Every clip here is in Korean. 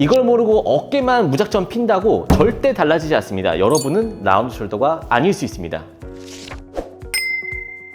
이걸 모르고 어깨만 무작정 핀다고 절대 달라지지 않습니다. 여러분은 라운드 숄더가 아닐 수 있습니다.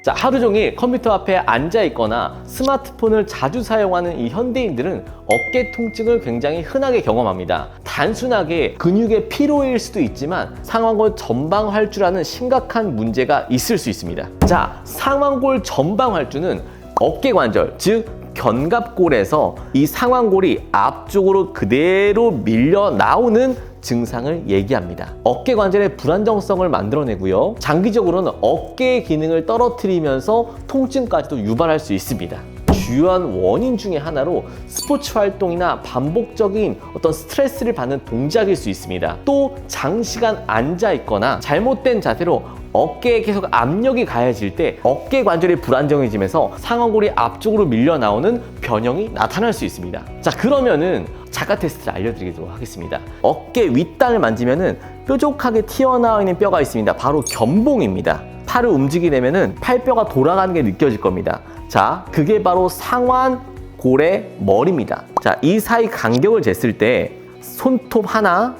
자, 하루 종일 컴퓨터 앞에 앉아 있거나 스마트폰을 자주 사용하는 이 현대인들은 어깨 통증을 굉장히 흔하게 경험합니다. 단순하게 근육의 피로일 수도 있지만 상완골 전방 활주라는 심각한 문제가 있을 수 있습니다. 자, 상완골 전방 활주는 어깨 관절, 즉 견갑골에서 이 상완골이 앞쪽으로 그대로 밀려 나오는 증상을 얘기합니다. 어깨 관절의 불안정성을 만들어내고요. 장기적으로는 어깨의 기능을 떨어뜨리면서 통증까지도 유발할 수 있습니다. 주요한 원인 중에 하나로 스포츠 활동이나 반복적인 어떤 스트레스를 받는 동작일 수 있습니다. 또 장시간 앉아 있거나 잘못된 자세로 어깨에 계속 압력이 가해질 때 어깨 관절이 불안정해지면서 상완골이 앞쪽으로 밀려 나오는 변형이 나타날 수 있습니다. 자, 그러면은 자가 테스트를 알려드리도록 하겠습니다. 어깨 윗단을 만지면은 뾰족하게 튀어나와 있는 뼈가 있습니다. 바로 견봉입니다. 팔을 움직이게 되면은 팔뼈가 돌아가는 게 느껴질 겁니다. 자, 그게 바로 상완 골의 머리입니다. 자, 이 사이 간격을 쟀을 때 손톱 하나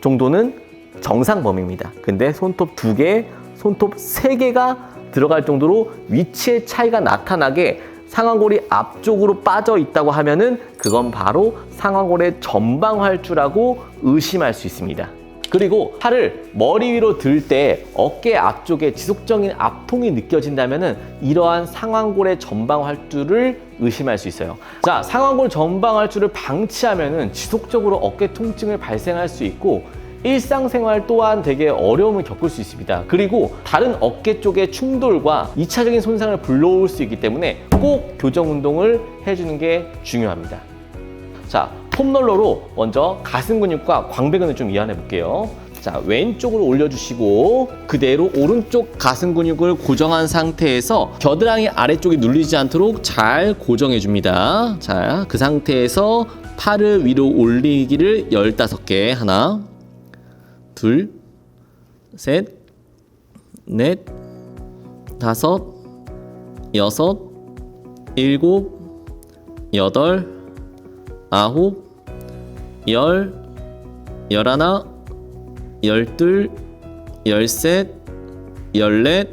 정도는 정상 범위입니다. 근데 손톱 두 개, 손톱 세 개가 들어갈 정도로 위치의 차이가 나타나게 상완골이 앞쪽으로 빠져 있다고 하면은 그건 바로 상완골의 전방 활주라고 의심할 수 있습니다. 그리고 팔을 머리 위로 들 때 어깨 앞쪽에 지속적인 압통이 느껴진다면은 이러한 상완골의 전방 활주를 의심할 수 있어요. 자, 상완골 전방 활주를 방치하면은 지속적으로 어깨 통증을 발생할 수 있고 일상생활 또한 되게 어려움을 겪을 수 있습니다. 그리고 다른 어깨 쪽의 충돌과 2차적인 손상을 불러올 수 있기 때문에 꼭 교정 운동을 해주는 게 중요합니다. 자, 폼롤러로 먼저 가슴 근육과 광배근을 좀 이완해 볼게요. 자, 왼쪽으로 올려주시고 그대로 오른쪽 가슴 근육을 고정한 상태에서 겨드랑이 아래쪽이 눌리지 않도록 잘 고정해 줍니다. 자, 그 상태에서 팔을 위로 올리기를 15개 하나 둘, 셋, 넷, 다섯, 여섯, 일곱, 여덟, 아홉, 열, 열하나, 열둘, 열셋, 열넷,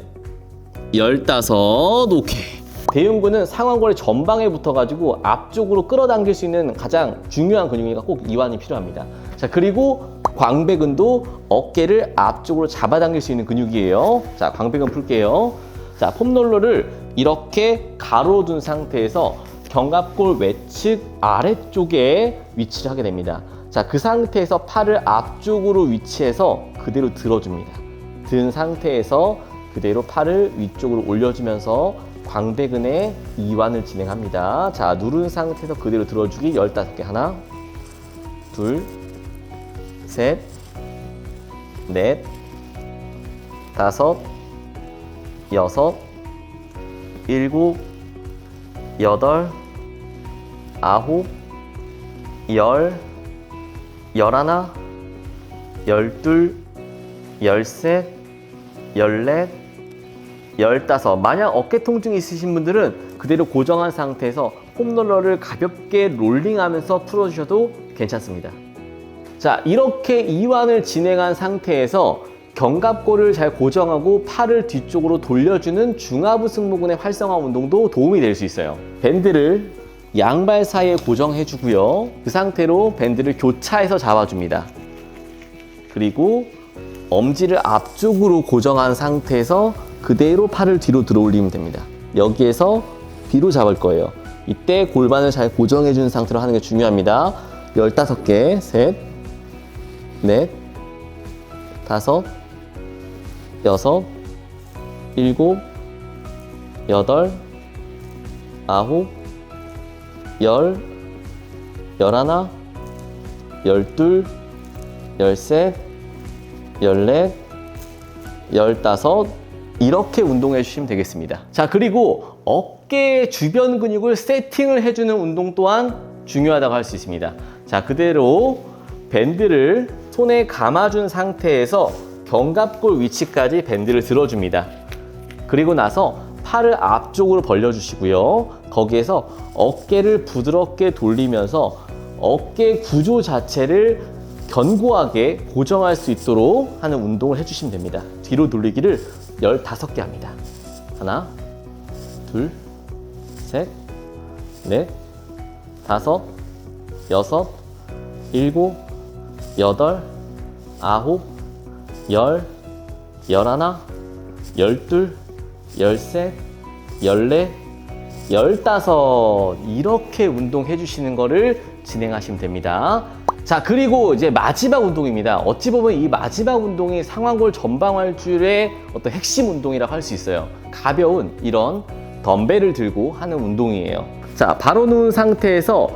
열다섯, 오케이. 대흉근은 상완골의 전방에 붙어가지고 앞쪽으로 끌어당길 수 있는 가장 중요한 근육이니까 꼭 이완이 필요합니다. 자, 그리고 광배근도 어깨를 앞쪽으로 잡아당길 수 있는 근육이에요. 자, 광배근 풀게요. 자, 폼롤러를 이렇게 가로 둔 상태에서 견갑골 외측 아래쪽에 위치를 하게 됩니다. 자, 그 상태에서 팔을 앞쪽으로 위치해서 그대로 들어줍니다. 든 상태에서 그대로 팔을 위쪽으로 올려주면서 광배근의 이완을 진행합니다. 자, 누른 상태에서 그대로 들어주기 15개. 하나, 둘, 셋, 넷, 다섯, 여섯, 일곱, 여덟, 아홉, 열, 열하나, 열둘, 열셋, 열넷, 열다섯. 만약 어깨 통증이 있으신 분들은 그대로 고정한 상태에서 폼롤러를 가볍게 롤링하면서 풀어주셔도 괜찮습니다. 자, 이렇게 이완을 진행한 상태에서 견갑골을 잘 고정하고 팔을 뒤쪽으로 돌려주는 중하부 승모근의 활성화 운동도 도움이 될 수 있어요. 밴드를 양발 사이에 고정해 주고요. 그 상태로 밴드를 교차해서 잡아줍니다. 그리고 엄지를 앞쪽으로 고정한 상태에서 그대로 팔을 뒤로 들어 올리면 됩니다. 여기에서 뒤로 잡을 거예요. 이때 골반을 잘 고정해 주는 상태로 하는 게 중요합니다. 15개, 셋, 넷, 다섯, 여섯, 일곱, 여덟, 아홉, 열, 열하나, 열둘, 열셋, 열넷, 열다섯 이렇게 운동해 주시면 되겠습니다. 자, 그리고 어깨 주변 근육을 세팅을 해주는 운동 또한 중요하다고 할 수 있습니다. 자, 그대로 밴드를 손에 감아준 상태에서 견갑골 위치까지 밴드를 들어줍니다. 그리고 나서 팔을 앞쪽으로 벌려주시고요. 거기에서 어깨를 부드럽게 돌리면서 어깨 구조 자체를 견고하게 고정할 수 있도록 하는 운동을 해주시면 됩니다. 뒤로 돌리기를 15개 합니다. 하나, 둘, 셋, 넷, 다섯, 여섯, 일곱, 여덟, 아홉, 열, 열하나, 열둘, 열셋, 열넷, 열다섯 이렇게 운동해 주시는 거를 진행하시면 됩니다. 자 그리고 이제 마지막 운동입니다. 어찌 보면 이 마지막 운동이 상완골 전방활줄의 어떤 핵심 운동이라고 할 수 있어요. 가벼운 이런 덤벨을 들고 하는 운동이에요. 자 바로 누운 상태에서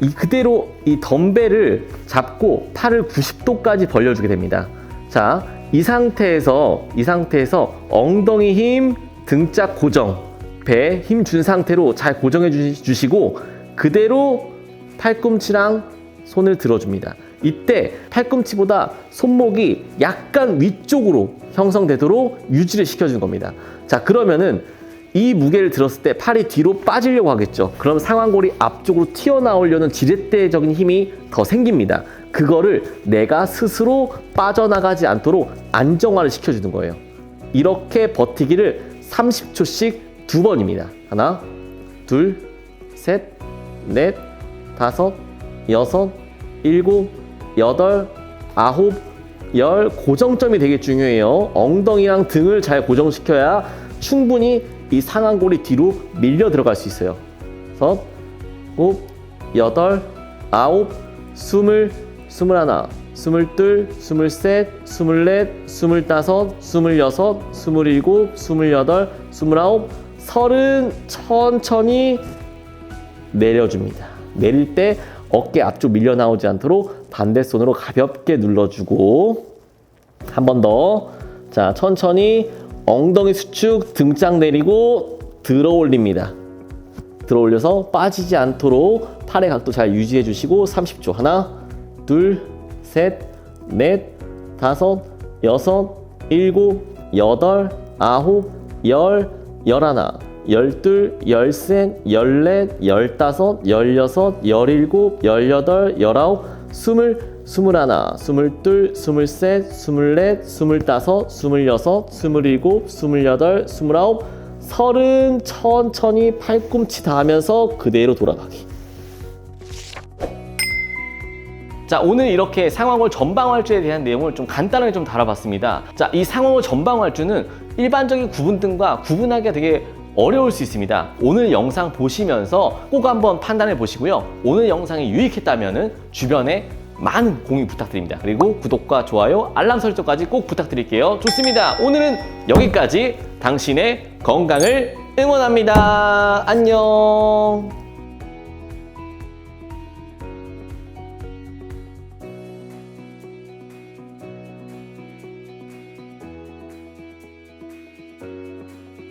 이 그대로 이 덤벨을 잡고 팔을 90도까지 벌려주게 됩니다. 자, 이 상태에서 이 상태에서 엉덩이 힘, 등짝 고정, 배힘준 상태로 잘 고정해 주- 주시고 그대로 팔꿈치랑 손을 들어줍니다. 이때 팔꿈치보다 손목이 약간 위쪽으로 형성되도록 유지를 시켜주는 겁니다. 자, 그러면은 이 무게를 들었을 때 팔이 뒤로 빠지려고 하겠죠. 그럼 상완골이 앞쪽으로 튀어나오려는 지렛대적인 힘이 더 생깁니다. 그거를 내가 스스로 빠져나가지 않도록 안정화를 시켜주는 거예요. 이렇게 버티기를 30초씩 두 번입니다. 하나, 둘, 셋, 넷, 다섯, 여섯, 일곱, 여덟, 아홉, 열 고정점이 되게 중요해요. 엉덩이랑 등을 잘 고정시켜야 충분히 이 상완골이 뒤로 밀려 들어갈 수 있어요. 여섯, 일곱, 여덟, 아홉, 스물, 스물하나, 스물둘, 스물셋, 스물넷, 스물다섯, 스물여섯, 스물일곱, 스물여덟, 스물아홉, 서른 천천히 내려줍니다. 내릴 때 어깨 앞쪽 밀려 나오지 않도록 반대 손으로 가볍게 눌러주고 한 번 더. 자, 천천히 엉덩이 수축 등짝 내리고 들어 올립니다. 들어 올려서 빠지지 않도록 팔의 각도 잘 유지해 주시고 30초. 하나, 둘, 셋, 넷, 다섯, 여섯, 일곱, 여덟, 아홉, 열, 열하나, 열둘, 열셋, 열넷, 열다섯, 열여섯, 열일곱, 열여덟, 열아홉, 스물, 스물하나, 스물둘, 스물셋, 스물넷, 스물다섯, 스물여섯, 스물일곱, 스물여덟, 스물아홉, 서른 천천히 팔꿈치 닿으면서 그대로 돌아가기. 자, 오늘 이렇게 상황골 전방활주에 대한 내용을 좀 간단하게 좀 다뤄봤습니다. 자, 이 상황골 전방활주는 일반적인 구분 등과 구분하기가 되게 어려울 수 있습니다. 오늘 영상 보시면서 꼭 한번 판단해 보시고요. 오늘 영상이 유익했다면 주변에 많은 공유 부탁드립니다. 그리고 구독과 좋아요, 알람 설정까지 꼭 부탁드릴게요. 좋습니다. 오늘은 여기까지 당신의 건강을 응원합니다. 안녕.